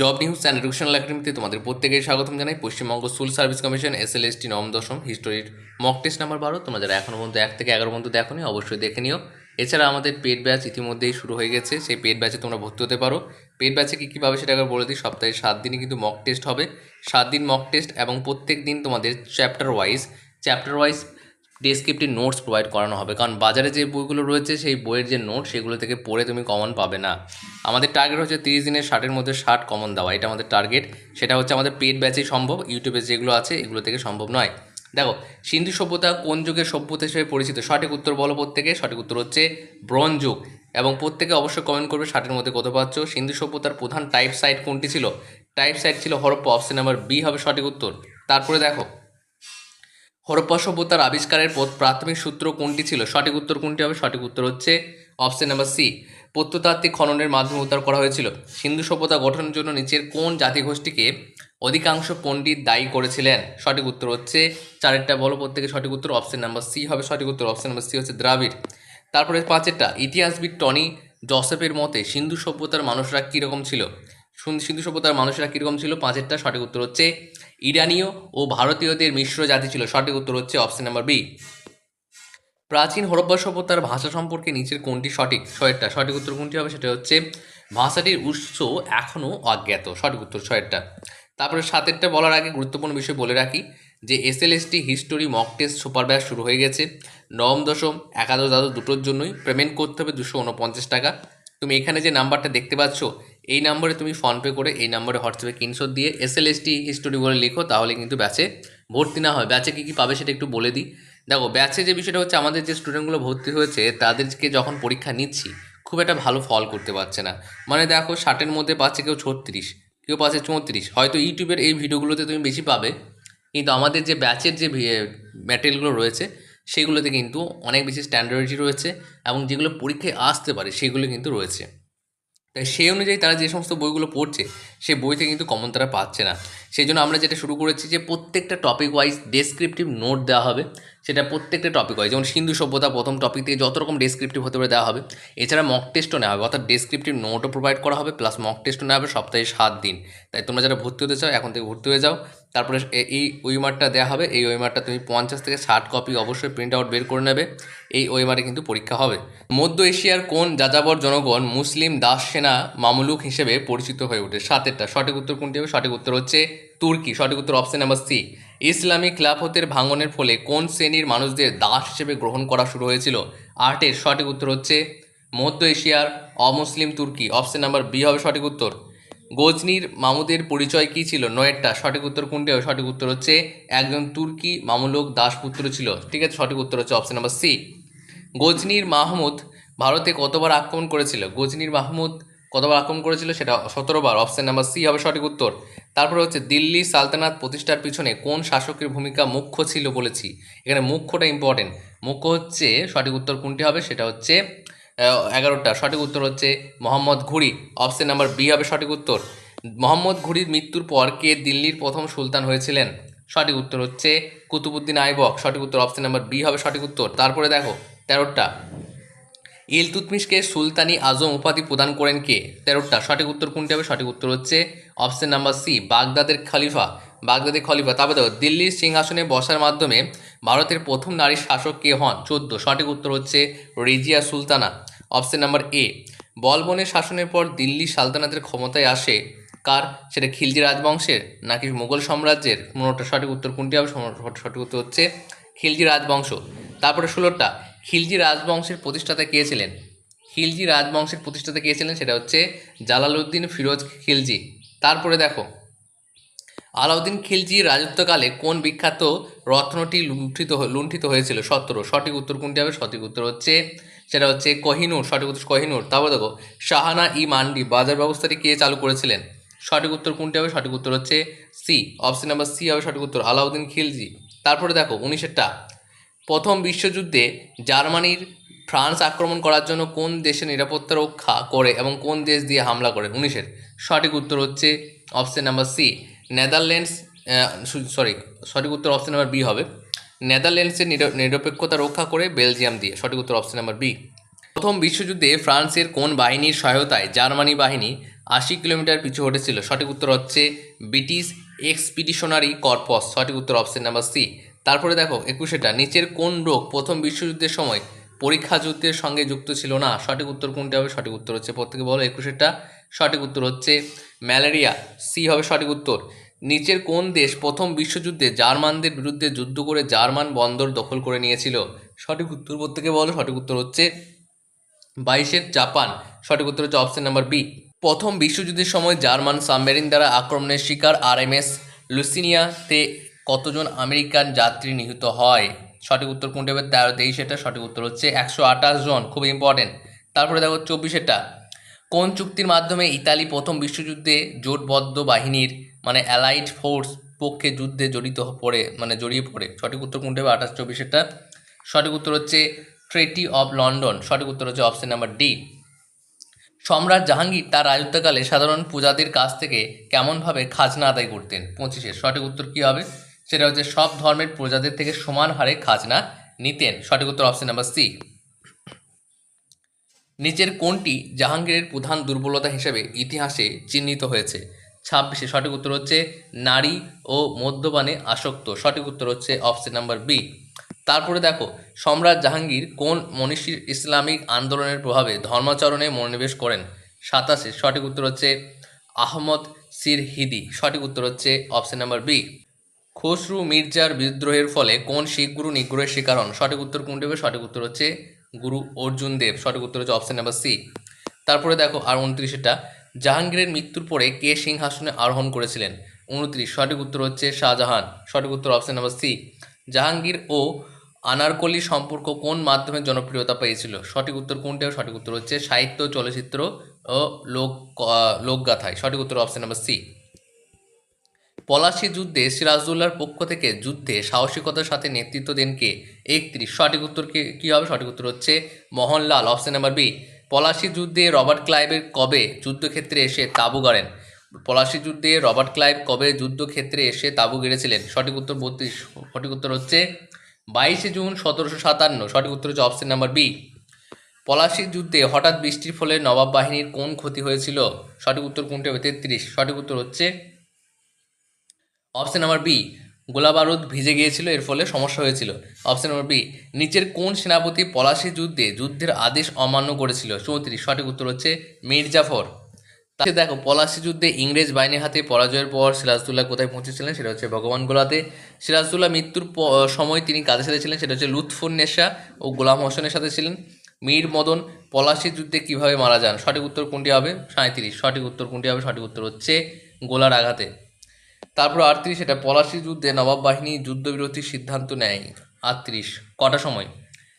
Job news and educational একাডেমিতে তোমাদের প্রত্যেকের স্বাগতম জানাই। Paschimbanga school service commission S L S T নবম, দশম হিস্টোরির মক টেস্ট নাম্বার বারো। তোমরা যারা এখনও পর্যন্ত এক থেকে এগারো পর্যন্ত দেখো অবশ্যই দেখে নিও। এছাড়া আমাদের পেড ব্যাচ ইতিমধ্যেই শুরু হয়ে গেছে। সেই পেড ব্যাচে তোমরা ভর্তি হতে পারো। পেড ব্যাচে কী কীভাবে সেটা একবার বলে দিই। সপ্তাহে সাত দিনই কিন্তু মক টেস্ট হবে। সাত দিন মক টেস্ট এবং প্রত্যেক দিন তোমাদের chapter wise chapter wise descriptive notes provide করানো হবে। কারণ বাজারে যে বইগুলো রয়েছে, সেই বইয়ের যে নোট সেগুলো থেকে পড়ে তুমি কমন পাবে না। আমাদের টার্গেট হচ্ছে তিরিশ দিনের ষাটের মধ্যে ষাট কমন দেওয়া। এটা আমাদের টার্গেট সেটা হচ্ছে আমাদের পেড ব্যাচেই সম্ভব। ইউটিউবে যেগুলো আছে, এগুলো থেকে সম্ভব নয়। দেখো, সিন্ধু সভ্যতা কোন যুগের সভ্যতা হিসেবে পরিচিত? সঠিক উত্তর বলো প্রত্যেকে। সঠিক উত্তর হচ্ছে ব্রোঞ্জ যুগ। এবং প্রত্যেকে অবশ্যই কমেন্ট করবে ষাটের মধ্যে কত পাচ্ছ? সিন্ধু সভ্যতার প্রধান টাইপ সাইট কোনটি ছিল? টাইপ সাইট ছিল হরপ্পা অপশন নাম্বার বি হবে সঠিক উত্তর। তারপরে দেখো হরপ্পা সভ্যতার আবিষ্কারের প্রাথমিক সূত্র কোনটি ছিল? সঠিক উত্তর কোনটি হবে? সঠিক উত্তর হচ্ছে অপশন নাম্বার সি। প্রত্নতাত্ত্বিক খননের মাধ্যমে উদ্ধার করা হয়েছিল। সিন্ধু সভ্যতা গঠনের জন্য নিচের কোন জাতিগোষ্ঠীকে অধিকাংশ পণ্ডিত দায়ী করেছিলেন? সঠিক উত্তর হচ্ছে চারেরটা বলো প্রত্যেকে সঠিক উত্তর অপশন নাম্বার সি হবে। সঠিক উত্তর অপশন নাম্বার সি হচ্ছে দ্রাবিড়। তারপরে পাঁচেরটা, ইতিহাসবিদ টনি জসেফের মতে সিন্ধু সভ্যতার মানুষরা কীরকম ছিল? সুন- সিন্ধু সভ্যতার মানুষরা কীরকম ছিল? পাঁচেরটা, সঠিক উত্তর হচ্ছে ইরানীয় ও ভারতীয়দের মিশ্র জাতি ছিল। সঠিক উত্তর হচ্ছে অপশন নাম্বার বি প্রাচীন হরপ্পা সভ্যতার ভাষা সম্পর্কে নিচের কোনটি সঠিক? ছয়েরটা। সঠিক উত্তর কোনটি হবে? সেটা হচ্ছে, ভাষাটির উৎস এখনও অজ্ঞাত। সঠিক উত্তর ছয়েরটা। তারপরে সাতেরটা বলার আগে গুরুত্বপূর্ণ বিষয় বলে রাখি যে S L S T history mock test super batch শুরু হয়ে গেছে। নবম, দশম, একাদশ, দ্বাদশ দুটোর জন্যই। পেমেন্ট করতে হবে দুশো উনপঞ্চাশ টাকা। তুমি এখানে যে নাম্বারটা দেখতে পাচ্ছ এই নম্বরে তুমি ফোনপে করে এই নম্বরে হোয়াটসঅ্যাপে স্ক্রিনশট দিয়ে এস এল হিস্টোরি বলে লিখো, তাহলে কিন্তু ব্যাচে ভর্তি না হয়। ব্যাচে কী কী পাবে সেটা একটু বলে দিই। দেখো ব্যাচে যে বিষয়টা হচ্ছে, আমাদের যে স্টুডেন্টগুলো ভর্তি হয়েছে, তাদেরকে যখন পরীক্ষা নিচ্ছি, খুব একটা ভালো ফল করতে পারছে না। মানে দেখো ষাটের মধ্যে পাচ্ছে কেউ ছত্রিশ, কেউ পাচ্ছে চৌত্রিশ। হয়তো ইউটিউবের এই ভিডিওগুলোতে তুমি বেশি পাবে, কিন্তু আমাদের যে ব্যাচের যে ম্যাটেরিয়ালগুলো রয়েছে, সেগুলোতে কিন্তু অনেক বেশি স্ট্যান্ডার্ডি রয়েছে এবং যেগুলো পরীক্ষায় আসতে পারে, সেগুলো কিন্তু রয়েছে। তাই সেই অনুযায়ী তারা যে সমস্ত বইগুলো পড়ছে, সেই বইতে কিন্তু কমন তারা পাচ্ছে না। সেই জন্য আমরা যেটা শুরু করেছি যে প্রত্যেকটা টপিক ওয়াইজ ডেসক্রিপটিভ নোট দেওয়া হবে। সেটা প্রত্যেকটা টপিক হয়। যেমন সিন্ধু সভ্যতা প্রথম টপিক থেকে যত রকম ডেসক্রিপটিভ হতে পারে দেওয়া হবে। এছাড়া মক টেস্টও নেওয়া হবে। অর্থাৎ ডেসক্রিপটিভ নোটও প্রোভাইড করা হবে প্লাস মক টেস্টও নেওয়া হবে সপ্তাহে সাত দিন। তাই তোমরা যারা ভর্তি হতে চাও, এখন থেকে ভর্তি হয়ে যাও। তারপরে এই ওইমারটা দেওয়া হবে। এই ওইমারটা তুমি পঞ্চাশ থেকে ষাট কপি অবশ্যই প্রিন্ট আউট বের করে নেবে। এই ওয়েমারে কিন্তু পরীক্ষা হবে। মধ্য এশিয়ার কোন যাযাবর জনগণ মুসলিম দাস সেনা মামলুক হিসেবে পরিচিত হয়ে ওঠে? সাতেরটা। সঠিক উত্তর কোনটি হবে? সঠিক উত্তর হচ্ছে তুর্কি। সঠিক উত্তর অপশন নাম্বার সি ইসলামী খিলাফতের ভাঙনের ফলে কোন শ্রেণির মানুষদের দাস হিসেবে গ্রহণ করা শুরু হয়েছিল? আটের সঠিক উত্তর হচ্ছে মধ্য এশিয়ার অমুসলিম তুর্কি। অপশন নাম্বার বি হবে সঠিক উত্তর। গজনির মামুদের পরিচয় কী ছিল? নয়েরটা। সঠিক উত্তর কোনটি হবে? সঠিক উত্তর হচ্ছে একজন তুর্কি মামলুক দাসপুত্র ছিল। ঠিক আছে, সঠিক উত্তর হচ্ছে অপশন নাম্বার সি গজনির মাহমুদ ভারতে কতবার আক্রমণ করেছিল? গজনির মাহমুদ কতবার আক্রমণ করেছিল? সেটা সতেরো বার। অপশন নাম্বার সি হবে সঠিক উত্তর। তারপরে হচ্ছে দিল্লি সালতানাত প্রতিষ্ঠার পিছনে কোন শাসকের ভূমিকা মুখ্য ছিল বলেছি। এখানে মুখ্যটা ইম্পর্টেন্ট মুখ্য হচ্ছে সঠিক উত্তর কোনটি হবে? সেটা হচ্ছে এগারোটা। সঠিক উত্তর হচ্ছে মোহাম্মদ ঘুরি। অপশন নাম্বার বি হবে সঠিক উত্তর। মোহাম্মদ ঘুরির মৃত্যুর পর কে দিল্লির প্রথম সুলতান হয়েছিলেন? সঠিক উত্তর হচ্ছে কুতুবুদ্দিন আইবক। সঠিক উত্তর অপশন নাম্বার বি হবে সঠিক উত্তর। তারপরে দেখো, তেরোটা। ইলতুতমিশকে সুলতানি আজম উপাধি প্রদান করেন কে? তেরোটা। সঠিক উত্তর কোনটি হবে? সঠিক উত্তর হচ্ছে অপশন নাম্বার সি বাগদাদের খলিফা। বাগদাদের খলিফা, তারপরে দেখো, দিল্লির সিংহাসনে বসার মাধ্যমে ভারতের প্রথম নারী শাসক কে হন? চোদ্দ। সঠিক উত্তর হচ্ছে Razia Sultana. Option number A বলবনের শাসনের পর দিল্লি সালতানাতের ক্ষমতায় আসে কার? সেটা খিলজি রাজবংশের নাকি মুঘল সাম্রাজ্যের? পনেরোটা সঠিক উত্তর কোনটি হবে? সঠিক উত্তর হচ্ছে খিলজি রাজবংশ। তারপরে ষোলোটা, খিলজি রাজবংশের প্রতিষ্ঠাতা কে ছিলেন? খিলজি রাজবংশের প্রতিষ্ঠাতা কে ছিলেন? সেটা হচ্ছে জালালউদ্দিন ফিরোজ খিলজি। তারপরে দেখো, আলাউদ্দিন খিলজি রাজত্বকালে কোন বিখ্যাত রত্নটি লুণ্ঠিত লুণ্ঠিত হয়েছিল? সতেরো, সঠিক উত্তর কোনটি হবে? সঠিক উত্তর হচ্ছে, সেটা হচ্ছে কোহিনুর, সঠিক উত্তর কহিনুর। তারপর দেখো, শাহানা ই মান্ডি বাজার ব্যবস্থাটি কে চালু করেছিলেন? সঠিক উত্তর কোনটি হবে? সঠিক উত্তর হচ্ছে সি। অপশন নাম্বার সি হবে সঠিক উত্তর, আলাউদ্দিন খিলজি। তারপরে দেখো, উনিশেরটা, প্রথম বিশ্বযুদ্ধে জার্মানির ফ্রান্স আক্রমণ করার জন্য কোন দেশের নিরাপত্তা রক্ষা করে এবং কোন দেশ দিয়ে হামলা করে? উনিশের। সঠিক উত্তর হচ্ছে option number C Netherlands sorry সঠিক উত্তর অপশন নাম্বার বি হবে। নেদারল্যান্ডসের নির- নিরপেক্ষতা রক্ষা করে বেলজিয়াম দিয়ে। সঠিক উত্তর অপশন নাম্বার বি প্রথম বিশ্বযুদ্ধে ফ্রান্সের কোন বাহিনীর সহায়তায় জার্মানি বাহিনী আশি কিলোমিটার পিছু হটেছিল? সঠিক উত্তর হচ্ছে ব্রিটিশ এক্সপিডিশনারি কর্পস। সঠিক উত্তর অপশন নাম্বার সি তারপরে দেখো একুশেটা নিচের কোন রোগ প্রথম বিশ্বযুদ্ধের সময় পরীক্ষা যুদ্ধের সঙ্গে যুক্ত ছিল না। সঠিক উত্তর কোনটি হবে? সঠিক উত্তর হচ্ছে প্রত্যেকে বলো একুশেটা সঠিক উত্তর হচ্ছে ম্যালেরিয়া। সি হবে সঠিক উত্তর। নিচের কোন দেশ প্রথম বিশ্বযুদ্ধে জার্মানদের বিরুদ্ধে যুদ্ধ করে জার্মান বন্দর দখল করে নিয়েছিল? সঠিক উত্তর প্রত্যেকে বলো, সঠিক উত্তর হচ্ছে বাইশের জাপান। সঠিক উত্তর হচ্ছে অপশন নাম্বার বি প্রথম বিশ্বযুদ্ধের সময় জার্মান সাবমেরিন দ্বারা আক্রমণের শিকার আরএমএস লুসিনিয়াতে কতজন আমেরিকান যাত্রী নিহত হয়? সঠিক উত্তর কোনটি হবে? তেরো তেইশেটা সঠিক উত্তর হচ্ছে একশো আঠাশ জন, খুব ইম্পর্টেন্ট তারপরে দেখো চব্বিশেরটা কোন চুক্তির মাধ্যমে ইতালি প্রথম বিশ্বযুদ্ধে জোটবদ্ধ বাহিনীর মানে অ্যালাইড ফোর্স পক্ষে যুদ্ধে জড়িত পড়ে মানে জড়িয়ে পড়ে? সঠিক উত্তর কোনটি হবে? আঠাশ চব্বিশেরটা সঠিক উত্তর হচ্ছে ট্রেটি অফ লন্ডন সঠিক উত্তর হচ্ছে অপশন নাম্বার ডি সম্রাট জাহাঙ্গীর তার রাজত্বকালে সাধারণ প্রজাদের কাছ থেকে কেমনভাবে খাজনা আদায় করতেন? পঁচিশে। সঠিক উত্তর কী হবে? সেটা হচ্ছে সব ধর্মের প্রজাদের থেকে সমান হারে খাজনা নিতেন। সঠিক উত্তর অপশন নাম্বার সি নিচের কোনটি জাহাঙ্গীরের প্রধান দুর্বলতা হিসেবে ইতিহাসে চিহ্নিত হয়েছে? ছাব্বিশে সঠিক উত্তর হচ্ছে নারী ও মদ্যপানে আসক্ত। সঠিক উত্তর হচ্ছে অপশন নাম্বার বি তারপরে দেখো, সম্রাট জাহাঙ্গীর কোন মনীষীর ইসলামিক আন্দোলনের প্রভাবে ধর্মাচরণে মনোনিবেশ করেন? সাতাশে সঠিক উত্তর হচ্ছে আহমদ সির হিদি সঠিক উত্তর হচ্ছে অপশন নাম্বার বি খসরু মির্জার বিদ্রোহের ফলে কোন শিখ গুরু নিগ্রহের শিকার হন? সঠিক উত্তর কোনটি হবে? সঠিক উত্তর হচ্ছে গুরু অর্জুন দেব। সঠিক উত্তর হচ্ছে অপশন নাম্বার সি তারপরে দেখো আর উনত্রিশটা জাহাঙ্গীরের মৃত্যুর পরে কে সিংহাসনে আরোহণ করেছিলেন? উনত্রিশ। সঠিক উত্তর হচ্ছে শাহজাহান। সঠিক উত্তর অপশন নাম্বার সি জাহাঙ্গীর ও আনারকলি সম্পর্ক কোন মাধ্যমে জনপ্রিয়তা পেয়েছিল? সঠিক উত্তর কোনটি? সঠিক উত্তর হচ্ছে সাহিত্য, চলচ্চিত্র ও লোক লোকগাথায়। সঠিক উত্তর অপশন নাম্বার সি পলাশী যুদ্ধে সিরাজদুল্লার পক্ষ থেকে যুদ্ধে সাহসিকতার সাথে নেতৃত্ব দেন কে? একত্রিশ। সঠিক উত্তর কি হবে? সঠিক উত্তর হচ্ছে Mohanlal option number B Palashi যুদ্ধে রবার্ট ক্লাইভের কবে যুদ্ধক্ষেত্রে এসে তাঁবু গাড়েন? পলাশী যুদ্ধে রবার্ট ক্লাইভ কবে যুদ্ধক্ষেত্রে এসে তাঁবু গেড়েছিলেন? সঠিক উত্তর বত্রিশ। সঠিক উত্তর হচ্ছে বাইশে জুন সতেরোশো সাতান্ন। সঠিক উত্তর হচ্ছে অপশন নাম্বার বি পলাশীর যুদ্ধে হঠাৎ বৃষ্টির ফলে নবাব বাহিনীর কোন ক্ষতি হয়েছিল? সঠিক উত্তর কোনটি হবে? তেত্রিশ। সঠিক উত্তর হচ্ছে অপশন নাম্বার বি গোলা বারুদ ভিজে গিয়েছিল, এর ফলে সমস্যা হয়েছিল। অপশন নাম্বার বি নিচের কোন সেনাপতি পলাশী যুদ্ধে যুদ্ধের আদেশ অমান্য করেছিল? চৌত্রিশ, সঠিক উত্তর হচ্ছে মীর জাফর তাকে দেখো, পলাশী যুদ্ধে ইংরেজ বাহিনীর হাতে পরাজয়ের পর সিরাজদুল্লাহ কোথায় পৌঁছেছিলেন? সেটা হচ্ছে ভগবান গোলাতে। সিরাজদুল্লাহ মৃত্যুর সময় তিনি কাদের সাথে ছিলেন? সেটা হচ্ছে লুৎফুন নেশা ও গোলাম হোসেনের সাথে ছিলেন। মীর মদন, পলাশী যুদ্ধে কীভাবে মারা যান? সঠিক উত্তর কোনটি হবে? সাঁত্রিশ সঠিক উত্তর কোনটি হবে? সঠিক উত্তর হচ্ছে গোলার আঘাতে। তারপর আটত্রিশ, এটা পলাশী যুদ্ধে নবাব বাহিনী যুদ্ধবিরতির সিদ্ধান্ত নেয়। আটত্রিশ, কটা সময়?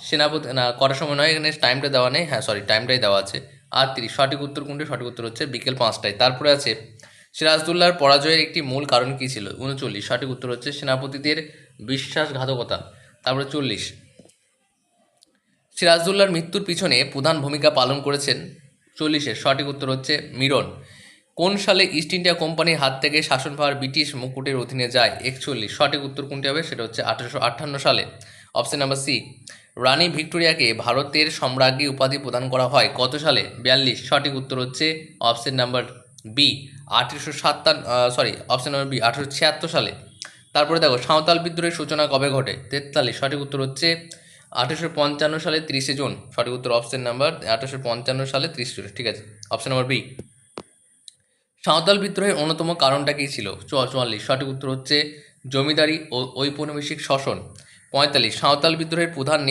সেনাপতি, না, কটা সময় নয়, এখানে টাইমটা দেওয়া নেই। হ্যাঁ সরি টাইমটাই দেওয়া আছে। আটত্রিশ, সঠিক উত্তর কোনটি সঠিক উত্তর হচ্ছে বিকেল পাঁচটায়। তারপরে আছে, সিরাজদুল্লাহর পরাজয়ের একটি মূল কারণ কী ছিল? উনচল্লিশ, সঠিক উত্তর হচ্ছে সেনাপতিদের বিশ্বাসঘাতকতা। তারপরে চল্লিশ, সিরাজদুল্লাহর মৃত্যুর পিছনে প্রধান ভূমিকা পালন করেছেন। চল্লিশের, সঠিক উত্তর হচ্ছে মিরন। কোন সালে ইস্ট ইন্ডিয়া কোম্পানির হাত থেকে শাসনভার ব্রিটিশ মুকুটের অধীনে যায়? একচল্লিশ। সঠিক উত্তর কোনটি হবে? সেটা হচ্ছে আঠারোশো আটান্ন সালে। Option number C. রানী ভিক্টোরিয়াকে ভারতের সম্রাজ্ঞী উপাধি প্রদান করা হয় কত সালে? বিয়াল্লিশ। সঠিক উত্তর হচ্ছে অপশন নাম্বার বি, আঠেরোশো সাতান্ন সরি অপশন নাম্বার বি, আঠেরোশো ছিয়াত্তর সালে। তারপরে দেখো, সাঁওতাল বিদ্রোহের সূচনা কবে ঘটে? তেতাল্লিশ। সঠিক উত্তর হচ্ছে আঠেরোশো পঞ্চান্ন সালে, তিরিশে জুন। সঠিক উত্তর অপশন নাম্বার, আঠেরোশো পঞ্চান্ন সালে, তিরিশ জুন। ঠিক আছে। Option number B. সাঁওতাল বিদ্রোহের অন্যতম কারণটা কী ছিল? চুয়া- চুয়াল্লিশ। সঠিক উত্তর হচ্ছে জমিদারি ও ঔপনিবেশিক শাসন। পঁয়তাল্লিশ। সাঁওতাল বিদ্রোহের প্রধান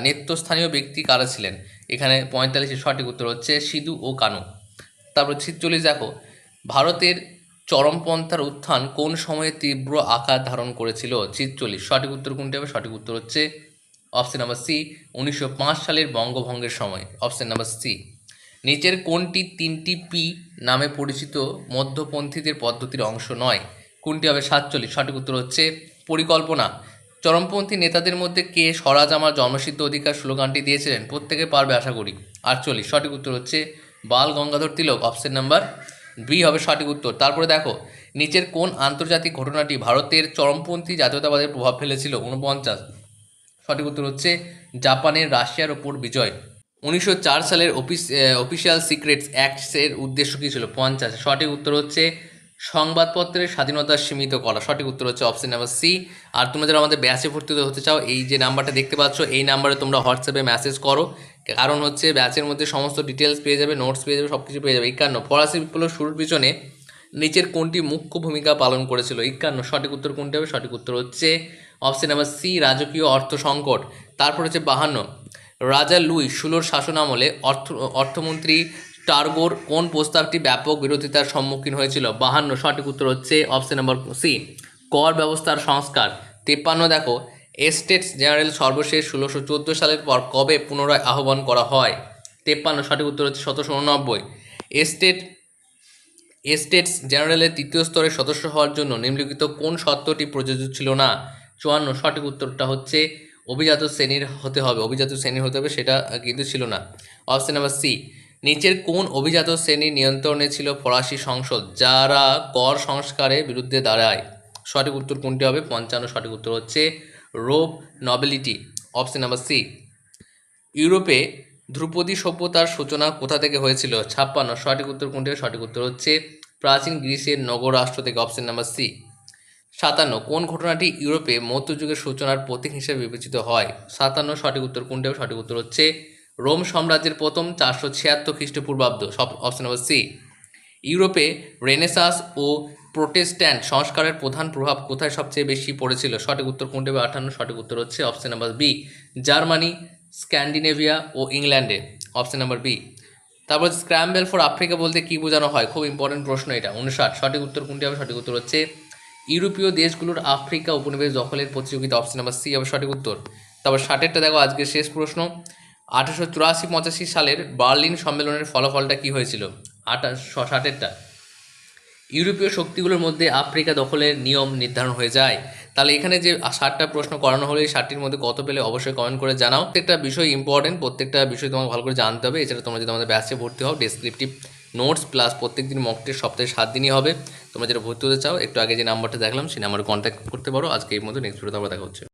নেতৃস্থানীয় ব্যক্তি কারা ছিলেন? এখানে পঁয়তাল্লিশের সঠিক উত্তর হচ্ছে সিধু ও কানু। তারপর ছিচল্লিশ দেখো। ভারতের চরমপন্থার উত্থান কোন সময়ে তীব্র আকার ধারণ করেছিল? ছিচল্লিশ। সঠিক উত্তর কোনটি হবে? সঠিক উত্তর হচ্ছে অপশন নাম্বার সি উনিশশো পাঁচ সালের বঙ্গভঙ্গের সময়। অপশন নাম্বার সি নিচের কোনটি তিনটি পি নামে পরিচিত মধ্যপন্থীদের পদ্ধতির অংশ নয়। কোনটি হবে সাতচল্লিশ। সঠিক উত্তর হচ্ছে পরিকল্পনা। চরমপন্থী নেতাদের মধ্যে কে স্বরাজ আমার জন্মসিদ্ধ অধিকার স্লোগানটি দিয়েছিলেন? প্রত্যেকে পারবে আশা করি। আটচল্লিশ। সঠিক উত্তর হচ্ছে Bal Gangadhar Tilak. Option number B হবে সঠিক উত্তর। তারপরে দেখো, নিচের কোন আন্তর্জাতিক ঘটনাটি ভারতের চরমপন্থী জাতীয়তাবাদের প্রভাব ফেলেছিল। উনপঞ্চাশ সঠিক উত্তর হচ্ছে জাপানের রাশিয়ার ওপর বিজয়। উনিশশো চার সালের অফিস অফিসিয়াল সিক্রেটস অ্যাক্টসের উদ্দেশ্য কী ছিল? পঞ্চাশ। সঠিক উত্তর হচ্ছে সংবাদপত্রের স্বাধীনতা সীমিত করা। সঠিক উত্তর হচ্ছে অপশন নাম্বার সি আর তোমরা যারা আমাদের ব্যাচে ভর্তি হতে চাও, এই যে নাম্বারটা দেখতে পাচ্ছ, এই নাম্বারে তোমরা হোয়াটসঅ্যাপে মেসেজ করো। কারণ হচ্ছে ব্যাচের মধ্যে সমস্ত ডিটেলস পেয়ে যাবে নোটস পেয়ে যাবে সব কিছু পেয়ে যাবে। একান্ন। ফরাসি বিপ্লব শুরুর পিছনে নিচের কোনটি মুখ্য ভূমিকা পালন করেছিল? একান্ন। সঠিক উত্তর কোনটি হবে? সঠিক উত্তর হচ্ছে অপশন নাম্বার সি রাজকীয় অর্থ সংকট। তারপর হচ্ছে বাহান্ন। রাজা লুই ষোলোর শাসন আমলে অর্থ, অর্থমন্ত্রী টার্গোর কোন প্রস্তাবটি ব্যাপক বিরোধিতার সম্মুখীন হয়েছিল? বাহান্ন, সঠিক উত্তর হচ্ছে অপশন নাম্বার সি কর ব্যবস্থার সংস্কার। তেপ্পান্ন, দেখো এস্টেটস জেনারেল সর্বশেষ ষোলোশো চোদ্দ সালের পর কবে পুনরায় আহ্বান করা হয়? তেপ্পান্ন, সঠিক উত্তর হচ্ছে সতেরোশো উননব্বই। এস্টেট এস্টেটস জেনারেলের তৃতীয় স্তরের সদস্য হওয়ার জন্য নিম্নলিখিত কোন শর্তটি প্রযোজ্য ছিল না? চুয়ান্ন, সঠিক উত্তরটা হচ্ছে অভিজাত শ্রেণির হতে হবে, অভিজাত শ্রেণির হতে হবে সেটা কিন্তু ছিল না। অপশন নাম্বার সি নিচের কোন অভিজাত শ্রেণির নিয়ন্ত্রণে ছিল ফরাসি সংসদ? যারা কর সংস্কারের বিরুদ্ধে দাঁড়ায়। সঠিক উত্তর কোনটি হবে? পঞ্চান্ন, সঠিক উত্তর হচ্ছে robe nobility. Option number C ইউরোপে ধ্রুপদী সভ্যতার সূচনা কোথা থেকে হয়েছিল? ছাপ্পান্ন, সঠিক উত্তর কোনটি সঠিক উত্তর হচ্ছে প্রাচীন গ্রিসের নগর রাষ্ট্র থেকে। অপশন নাম্বার সি সাতান্ন, কোন ঘটনাটি ইউরোপে মধ্যযুগের সূচনার প্রতীক হিসেবে বিবেচিত হয়? সাতান্ন, সঠিক উত্তর কোনটি হবে? সঠিক উত্তর হচ্ছে রোম সাম্রাজ্যের প্রথম চারশো ছিয়াত্তর খ্রিস্টপূর্বাব্দ, সব অপশন নাম্বার সি। ইউরোপে রেনেসাস ও প্রোটেস্ট্যান্ট সংস্কারের প্রধান প্রভাব কোথায় সবচেয়ে বেশি পড়েছিল? সঠিক উত্তর কোনটি হবে আঠান্ন সঠিক উত্তর হচ্ছে option number B, Germany, Scandinavia ও ইংল্যান্ডে, অপশন নাম্বার বি। তারপর স্ক্র্যাম্বেল ফর আফ্রিকা বলতে কী বোঝানো হয়? খুব ইম্পর্টেন্ট প্রশ্ন এটা, উনষাট, সঠিক উত্তর কোনটি হবে সঠিক উত্তর হচ্ছে ইউরোপীয় দেশগুলোর আফ্রিকা উপনিবেশ দখলের প্রতিযোগিতা অপশন নাম্বার সি হবে সঠিক উত্তর। তারপর ষাটেরটা দেখো, আজকের শেষ প্রশ্ন। আঠারোশো চুরাশি পঁচাশি সালের বার্লিন সম্মেলনের ফলাফলটা কী হয়েছিল? আঠাশশো ষাটেরটা। ইউরোপীয় শক্তিগুলোর মধ্যে আফ্রিকা দখলের নিয়ম নির্ধারণ হয়ে যায়। তাহলে এখানে যে ষাটটা প্রশ্ন করানো হলো, এই ষাটটির মধ্যে কত পেলে অবশ্যই কমেন্ট করে জানাও। প্রত্যেকটা বিষয় ইম্পর্টেন্ট প্রত্যেকটা বিষয় তোমাকে ভালো করে জানতে হবে। এছাড়া তোমরা যদি আমাদের ব্যাচে ভর্তি হও ডেসক্রিপটিভ নোটস প্লাস প্রত্যেক দিন মক টেস্ট সপ্তাহে সাত দিনই হবে। তোমরা যেটা ভর্তি হতে চাও, একটু আগে যে নাম্বারটা দেখলাম, সেই নাম্বারে কন্ট্যাক্ট করতে পারো। আজকে এই মতো নেক্সট ভিডিওতে আবার দেখা হচ্ছে।